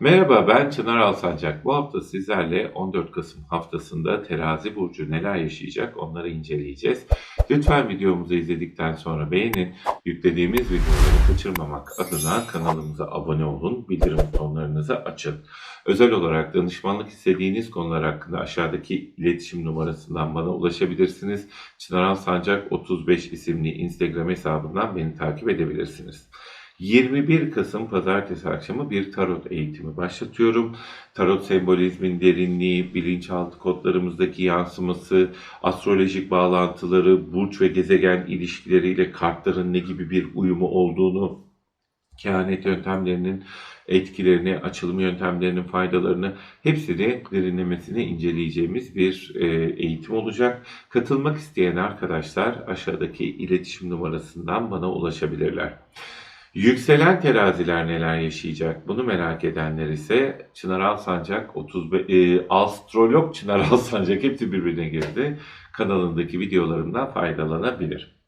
Merhaba ben Çınar Alsancak. Bu hafta sizlerle 14 Kasım haftasında Terazi Burcu neler yaşayacak onları inceleyeceğiz. Lütfen videomuzu izledikten sonra beğenin. Yüklediğimiz videoları kaçırmamak adına kanalımıza abone olun. Bildirim butonlarınızı açın. Özel olarak danışmanlık istediğiniz konular hakkında aşağıdaki iletişim numarasından bana ulaşabilirsiniz. Çınar Alsancak 35 isimli Instagram hesabından beni takip edebilirsiniz. 21 Kasım Pazartesi akşamı bir tarot eğitimi başlatıyorum. Tarot sembolizmin derinliği, bilinçaltı kodlarımızdaki yansıması, astrolojik bağlantıları, burç ve gezegen ilişkileriyle kartların ne gibi bir uyumu olduğunu, kehanet yöntemlerinin etkilerini, açılım yöntemlerinin faydalarını hepsini derinlemesine inceleyeceğimiz bir e, eğitim olacak. Katılmak isteyen arkadaşlar aşağıdaki iletişim numarasından bana ulaşabilirler. Yükselen teraziler neler yaşayacak? Bunu merak edenler ise Çınar Alsancak 35 e, astrolog Çınar Alsancak hepsi birbirine girdi. Kanalındaki videolarımdan faydalanabilir.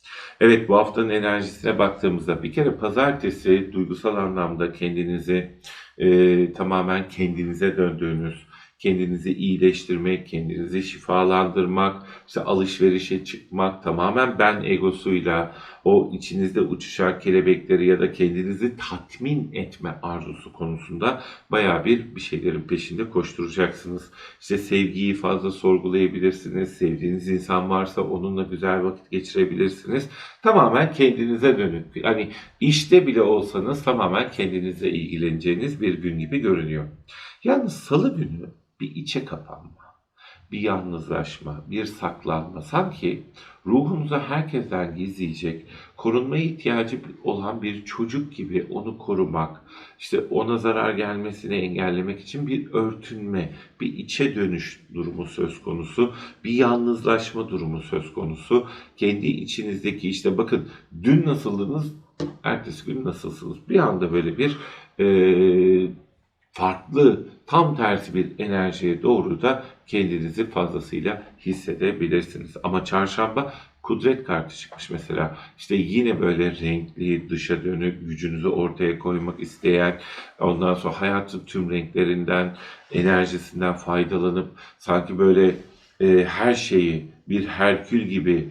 Evet bu haftanın enerjisine baktığımızda bir kere pazartesi duygusal anlamda kendinizi e, tamamen kendinize döndüğünüz, kendinizi iyileştirmek, kendinizi şifalandırmak, işte alışverişe çıkmak, tamamen ben egosuyla o içinizde uçuşan kelebekleri ya da kendinizi tatmin etme arzusu konusunda baya bir bir şeylerin peşinde koşturacaksınız. İşte sevgiyi fazla sorgulayabilirsiniz. Sevdiğiniz insan varsa onunla güzel vakit geçirebilirsiniz. Tamamen kendinize dönük. Hani işte bile olsanız tamamen kendinize ilgileneceğiniz bir gün gibi görünüyor. Yalnız salı günü bir içe kapanma, bir yalnızlaşma, bir saklanma. Sanki ruhunuza herkesten gizleyecek, korunmaya ihtiyacı olan bir çocuk gibi onu korumak, işte ona zarar gelmesini engellemek için bir örtünme, bir içe dönüş durumu söz konusu, bir yalnızlaşma durumu söz konusu. Kendi içinizdeki işte bakın dün nasıldınız, ertesi gün nasılsınız? Bir anda böyle bir e, farklı, tam tersi bir enerjiye doğru da kendinizi fazlasıyla hissedebilirsiniz. Ama çarşamba kudret kartı çıkmış mesela. İşte yine böyle renkli, dışa dönük, gücünüzü ortaya koymak isteyen, ondan sonra hayatın tüm renklerinden, enerjisinden faydalanıp sanki böyle e, her şeyi bir Herkül gibi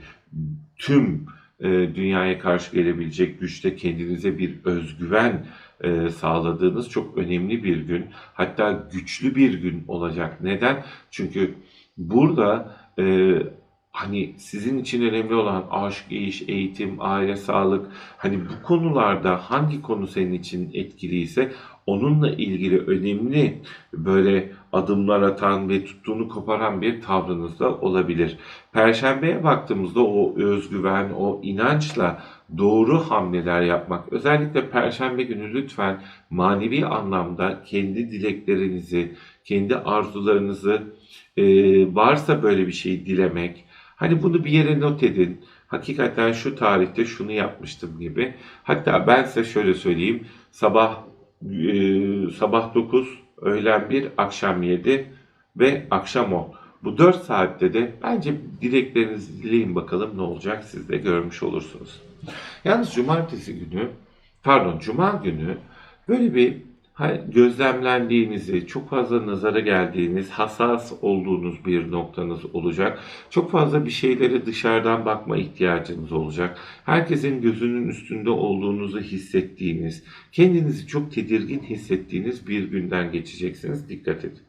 tüm e, dünyaya karşı gelebilecek güçte kendinize bir özgüven e, sağladığınız çok önemli bir gün. Hatta güçlü bir gün olacak. Neden? Çünkü burada e, hani sizin için önemli olan aşk, iş, eğitim, aile, sağlık hani bu konularda hangi konu senin için etkiliyse onunla ilgili önemli böyle adımlar atan ve tuttuğunu koparan bir tavrınız da olabilir. Perşembeye baktığımızda o özgüven, o inançla doğru hamleler yapmak. Özellikle perşembe günü lütfen manevi anlamda kendi dileklerinizi, kendi arzularınızı e, varsa böyle bir şey dilemek. Hani bunu bir yere not edin. Hakikaten şu tarihte şunu yapmıştım gibi. Hatta ben size şöyle söyleyeyim. Sabah e, sabah 9, öğlen 1, akşam 7 ve akşam 10. Bu 4 saatte de bence dileklerinizi dileyin bakalım ne olacak siz de görmüş olursunuz. Yalnız cumartesi günü, pardon cuma günü böyle bir gözlemlendiğinizi, çok fazla nazara geldiğiniz, hassas olduğunuz bir noktanız olacak. Çok fazla bir şeylere dışarıdan bakma ihtiyacınız olacak. Herkesin gözünün üstünde olduğunuzu hissettiğiniz, kendinizi çok tedirgin hissettiğiniz bir günden geçeceksiniz. Dikkat edin.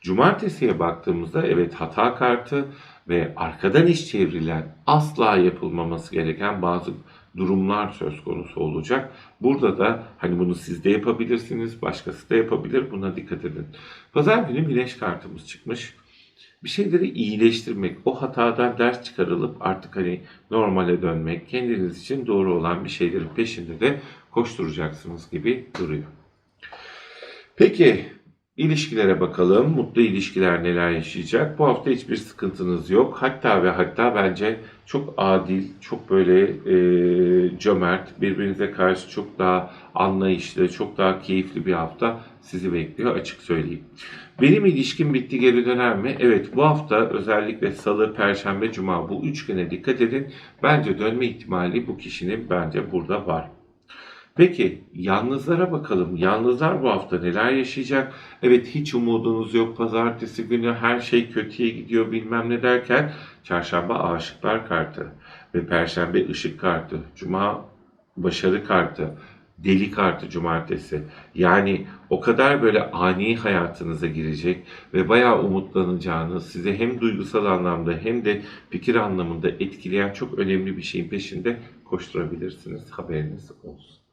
Cumartesiye baktığımızda evet hata kartı ve arkadan iş çevrilen asla yapılmaması gereken bazı durumlar söz konusu olacak. Burada da hani bunu siz de yapabilirsiniz, başkası da yapabilir. Buna dikkat edin. Pazar günü güneş kartımız çıkmış. Bir şeyleri iyileştirmek, o hatadan ders çıkarılıp artık hani normale dönmek, kendiniz için doğru olan bir şeylerin peşinde de koşturacaksınız gibi duruyor. Peki İlişkilere bakalım. Mutlu ilişkiler neler yaşayacak? Bu hafta hiçbir sıkıntınız yok. Hatta ve hatta bence çok adil, çok böyle e, cömert, birbirinize karşı çok daha anlayışlı, çok daha keyifli bir hafta sizi bekliyor açık söyleyeyim. Benim ilişkim bitti geri döner mi? Evet bu hafta özellikle salı, perşembe, cuma bu üç güne dikkat edin. Bence dönme ihtimali bu kişinin bence burada var. Peki yalnızlara bakalım. Yalnızlar bu hafta neler yaşayacak? Evet hiç umudunuz yok. Pazartesi günü her şey kötüye gidiyor bilmem ne derken çarşamba aşıklar kartı ve perşembe ışık kartı, cuma başarı kartı, deli kartı cumartesi. Yani o kadar böyle ani hayatınıza girecek ve bayağı umutlanacağınız, size hem duygusal anlamda hem de fikir anlamında etkileyen çok önemli bir şeyin peşinde koşturabilirsiniz. Haberiniz olsun.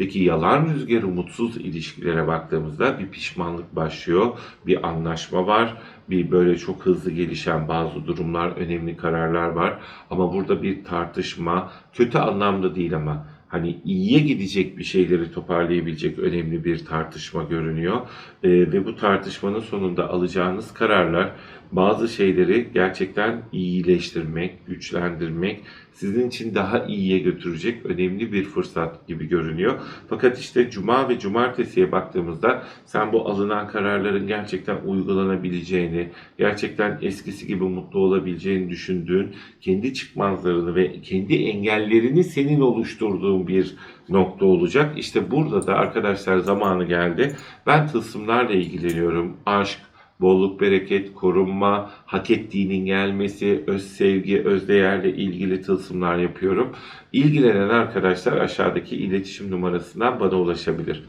Peki yalan rüzgarı mutsuz ilişkilere baktığımızda bir pişmanlık başlıyor, bir anlaşma var, bir böyle çok hızlı gelişen bazı durumlar, önemli kararlar var. Ama burada bir tartışma, kötü anlamda değil ama hani iyiye gidecek bir şeyleri toparlayabilecek önemli bir tartışma görünüyor. Ee, ve bu tartışmanın sonunda alacağınız kararlar bazı şeyleri gerçekten iyileştirmek, güçlendirmek, sizin için daha iyiye götürecek önemli bir fırsat gibi görünüyor. Fakat işte cuma ve cumartesiye baktığımızda sen bu alınan kararların gerçekten uygulanabileceğini, gerçekten eskisi gibi mutlu olabileceğini düşündüğün, kendi çıkmazlarını ve kendi engellerini senin oluşturduğun bir nokta olacak. İşte burada da arkadaşlar zamanı geldi. Ben tılsımlarla ilgileniyorum. Aşk, bolluk, bereket, korunma, hak ettiğinin gelmesi, öz sevgi, öz değerle ilgili tılsımlar yapıyorum. İlgilenen arkadaşlar aşağıdaki iletişim numarasından bana ulaşabilir.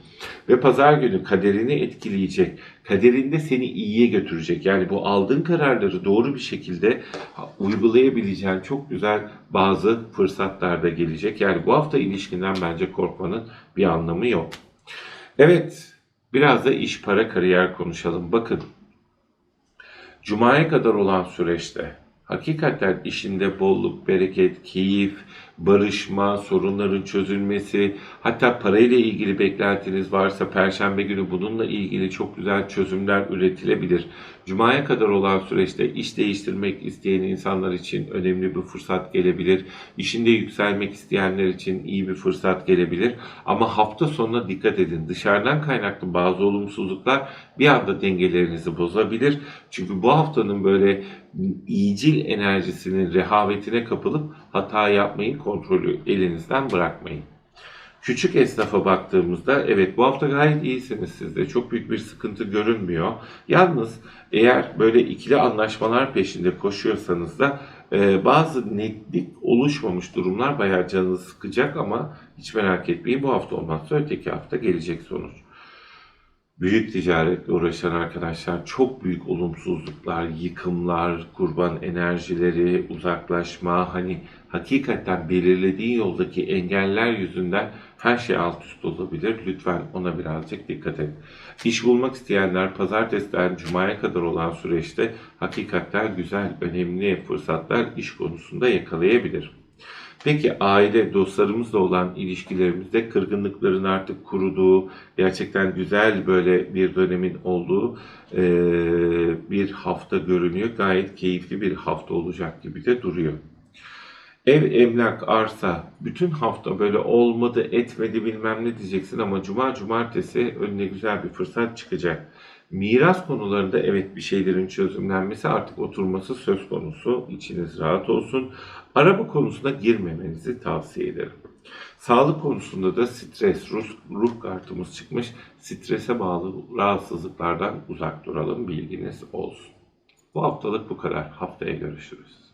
Ve pazar günü kaderini etkileyecek, kaderinde seni iyiye götürecek. Yani bu aldığın kararları doğru bir şekilde uygulayabileceğin çok güzel bazı fırsatlar da gelecek. Yani bu hafta ilişkinden bence korkmanın bir anlamı yok. Evet, biraz da iş, para, kariyer konuşalım. Bakın, Cuma'ya kadar olan süreçte hakikaten işinde bolluk, bereket, keyif, barışma, sorunların çözülmesi, hatta parayla ilgili beklentiniz varsa perşembe günü bununla ilgili çok güzel çözümler üretilebilir. Cuma'ya kadar olan süreçte iş değiştirmek isteyen insanlar için önemli bir fırsat gelebilir. İşinde yükselmek isteyenler için iyi bir fırsat gelebilir. Ama hafta sonuna dikkat edin. Dışarıdan kaynaklı bazı olumsuzluklar bir anda dengelerinizi bozabilir. Çünkü bu haftanın böyle iyicil enerjisinin rehavetine kapılıp hata yapmayın, kontrolü elinizden bırakmayın. Küçük esnafa baktığımızda evet bu hafta gayet iyisiniz sizde. Çok büyük bir sıkıntı görünmüyor. Yalnız eğer böyle ikili anlaşmalar peşinde koşuyorsanız da e, bazı netlik oluşmamış durumlar bayağı canınızı sıkacak ama hiç merak etmeyin bu hafta olmazsa öteki hafta gelecek sonuç büyük ticaretle uğraşan arkadaşlar çok büyük olumsuzluklar, yıkımlar, kurban enerjileri, uzaklaşma, hani hakikaten belirlediği yoldaki engeller yüzünden her şey alt üst olabilir. Lütfen ona birazcık dikkat edin. İş bulmak isteyenler pazartesiden cumaya kadar olan süreçte hakikaten güzel, önemli fırsatlar iş konusunda yakalayabilir. Peki aile dostlarımızla olan ilişkilerimizde kırgınlıkların artık kuruduğu, gerçekten güzel böyle bir dönemin olduğu e, bir hafta görünüyor. Gayet keyifli bir hafta olacak gibi de duruyor. Ev, emlak, arsa bütün hafta böyle olmadı, etmedi bilmem ne diyeceksin ama cuma, cumartesi önüne güzel bir fırsat çıkacak. Miras konularında evet bir şeylerin çözümlenmesi artık oturması söz konusu. İçiniz rahat olsun. Araba konusuna girmemenizi tavsiye ederim. Sağlık konusunda da stres, ruh, ruh kartımız çıkmış. Strese bağlı rahatsızlıklardan uzak duralım bilginiz olsun. Bu haftalık bu kadar. Haftaya görüşürüz.